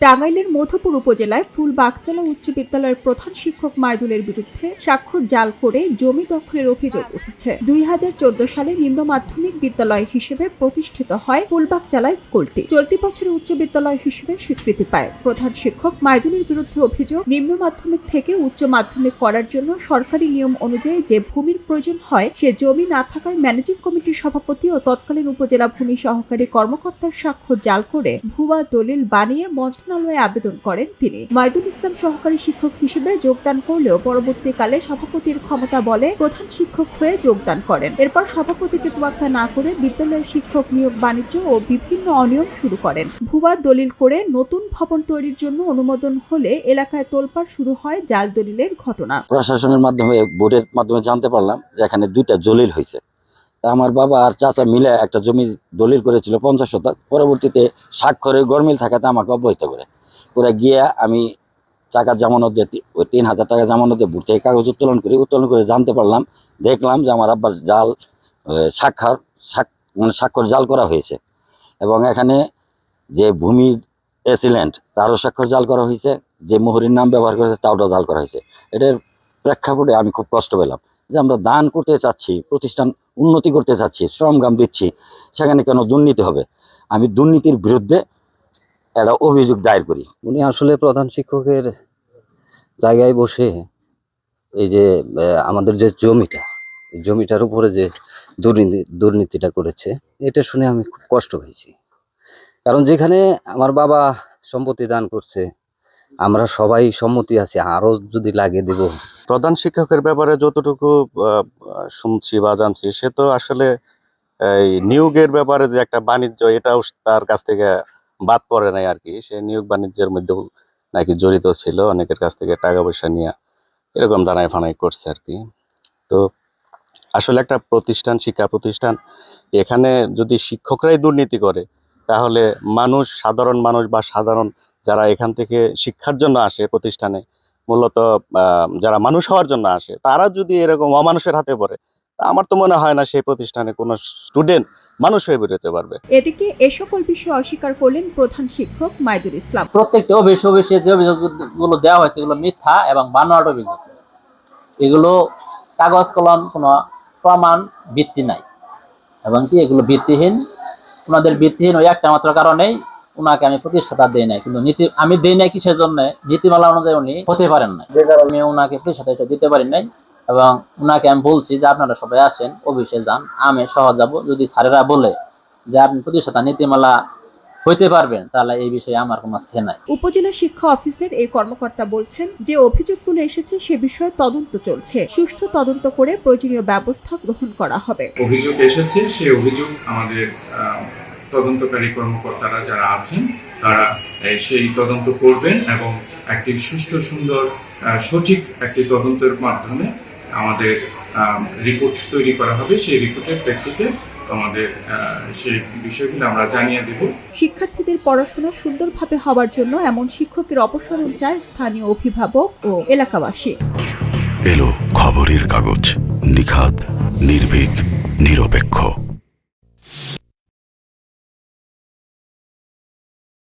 টাঙ্গাইলের মধুপুর উপজেলায় ফুলবাগচালা উচ্চ বিদ্যালয়ের প্রধান শিক্ষক মাইদুলের বিরুদ্ধে স্বাক্ষর জাল করে জমি দখলের অভিযোগ উঠেছে। দুই হাজার চোদ্দ সালে নিম্ন মাধ্যমিক বিদ্যালয় হিসেবে প্রতিষ্ঠিত হয় ফুলবাগচালা স্কুলটি। চলতি বছরে উচ্চ বিদ্যালয় হিসেবে স্বীকৃতি পায়। প্রধান শিক্ষক মাইদুলের বিরুদ্ধে অভিযোগ, নিম্ন মাধ্যমিক থেকে উচ্চ মাধ্যমিক করার জন্য সরকারি নিয়ম অনুযায়ী যে ভূমির প্রয়োজন হয়, সে জমি না থাকায় ম্যানেজিং কমিটির সভাপতি ও তৎকালীন উপজেলা ভূমি সহকারী কর্মকর্তার স্বাক্ষর জাল করে ভুয়া দলিল বানিয়ে মন্ত্রণালয়ে আবেদন করেন তিনি। মাইদুল ইসলাম সহকারী শিক্ষক হিসেবে যোগদান করলেও পরবর্তীকালে সভাপতির ক্ষমতা বলে প্রধান শিক্ষক হয়ে যোগদান করেন। এরপর সভাপতিকে তোয়াক্কা না করে বিদ্যালয়ের শিক্ষক নিয়োগ, বাণিজ্য ও বিভিন্ন অনিয়ম শুরু করেন। ভুয়া দলিল করে নতুন ভবন তৈরির জন্য অনুমোদন হলে এলাকায় তোলপাড় শুরু হয় জাল দলিলের ঘটনা। প্রশাসনের মাধ্যমে, বোর্ডের মাধ্যমে জানতে পারলাম যে এখানে দুইটা দলিল হয়েছে আমার বাবা আর চাচা মিলে একটা জমি দলিল করেছিল পঞ্চাশ শতক। পরবর্তীতে স্বাক্ষরে গরমিল থাকাতে আমাকে অবহিত করে। করে গিয়ে আমি টাকা জামানত দিয়ে ওই তিন হাজার টাকা জামানত দিয়ে বুট থেকে কাগজ উত্তোলন করি। উত্তোলন করে জানতে পারলাম, দেখলাম যে আমার আব্বার জাল স্বাক্ষর মানে স্বাক্ষর জাল করা হয়েছে। এবং এখানে যে ভূমির এসিলেন্ট, তারও স্বাক্ষর জাল করা হয়েছে। যে মোহরির নাম ব্যবহার করেছে তাওটা জাল করা হয়েছে। এটার প্রেক্ষাপটে আমি খুব কষ্ট পেলাম। যে আমরা দান করতে চাচ্ছি, প্রতিষ্ঠান উন্নতি করতে চাচ্ছি শ্রমগাম দিচ্ছি, সেখানে কেন দুর্নীতি হবে? আমি দুর্নীতির বিরুদ্ধে একটা অভিযোগ দায়ের করি। উনি আসলে প্রধান শিক্ষকের জায়গায় বসে এই যে আমাদের যে জমিটা জমিটার উপরে যে দুর্নীতি, দুর্নীতিটা করেছে, এটা শুনে আমি খুব কষ্ট পেয়েছি। কারণ যেখানে আমার বাবা সম্পত্তি দান করছে, আমরা সবাই সম্মতি আছি, আরও যদি লাগে দেব প্রধান শিক্ষকের ব্যাপারে যতটুকু শুনছি বা জানছি, সে তো আসলে এই নিয়োগের ব্যাপারে যে একটা বাণিজ্য, এটাও তার কাছ থেকে বাদ পড়ে নাই আর কি সে নিয়োগ বাণিজ্যের মধ্যেও নাকি জড়িত ছিল, অনেকের কাছ থেকে টাকা পয়সা নিয়ে এরকম দানাই ফানাই করছে আর কি তো আসলে একটা প্রতিষ্ঠান, শিক্ষা প্রতিষ্ঠান, এখানে যদি শিক্ষকরাই দুর্নীতি করে, তাহলে মানুষ, সাধারণ মানুষ বা সাধারণ যারা এখান থেকে শিক্ষার জন্য আসে প্রতিষ্ঠানে মূলত যারা মানুষ হওয়ার জন্য আসে তারা যদি এরকম অমানুষের হাতে পড়ে তা আমার তো মনে হয় না সেই প্রতিষ্ঠানে কোনো স্টুডেন্ট মানুষ হয়ে বেরোতে পারবে। এদিকে এ সকল বিষয় অস্বীকার করলেন প্রধান শিক্ষক মাইদুল ইসলাম। প্রত্যেকটি অভিযোগ যে অভিযোগগুলো দেওয়া হয়েছে এগুলো মিথ্যা এবং বানোয়াট অভিযোগ। এগুলো কাগজ কলম কোনো প্রমাণ ভিত্তি নাই। এবং কি এগুলো ভিত্তিহীন? ওনাদের ভিত্তিহীন ওই একটা মাত্র কারণেই ওনাকে আমি প্রতিষ্ঠাতা দিই নাই কিন্তু নীতি আমি দিই নাই কিসের জন্য? নীতিমালা অনুযায়ী উনি হতে পারেন না যে কারণে আমি ওনাকে প্রতিষ্ঠাতা এটা দিতে পারি নাই এবং ওনাকে আমি বলছি যে আপনারা সবাই আসেন অফিসে যান আমি সহ যাব। যদি স্যারেরা বলে যে আপনি প্রতিষ্ঠাতা নীতিমালা হইতে পারবেন তাহলে এই বিষয়ে আমার কোনো সে নাই। উপজেলা শিক্ষা অফিসের এই কর্মকর্তা বলছেন যে অভিযোগগুলো এসেছে সে বিষয়ে তদন্ত চলছে। সুষ্ঠু তদন্ত করে প্রয়োজনীয় ব্যবস্থা গ্রহণ করা হবে। অভিযোগ এসেছে সেই অভিযোগ আমাদের তদন্তকারী কর্মকর্তারা যারা আছেন তারা সেই তদন্ত করবেন এবং একটি সুষ্ঠু সুন্দর সঠিক একটি তদন্তের মাধ্যমে আমাদের রিপোর্ট তৈরি করা হবে। সেই রিপোর্টের প্রেক্ষিতে আমাদের সেই বিষয়গুলো আমরা জানিয়ে দেব। শিক্ষার্থীদের পড়াশোনা সুন্দরভাবে হওয়ার জন্য এমন শিক্ষকের অপসারণ চায় স্থানীয় অভিভাবক ও এলাকাবাসী। এলো খবরের কাগজ নিখাদ নির্ভীক নিরপেক্ষ।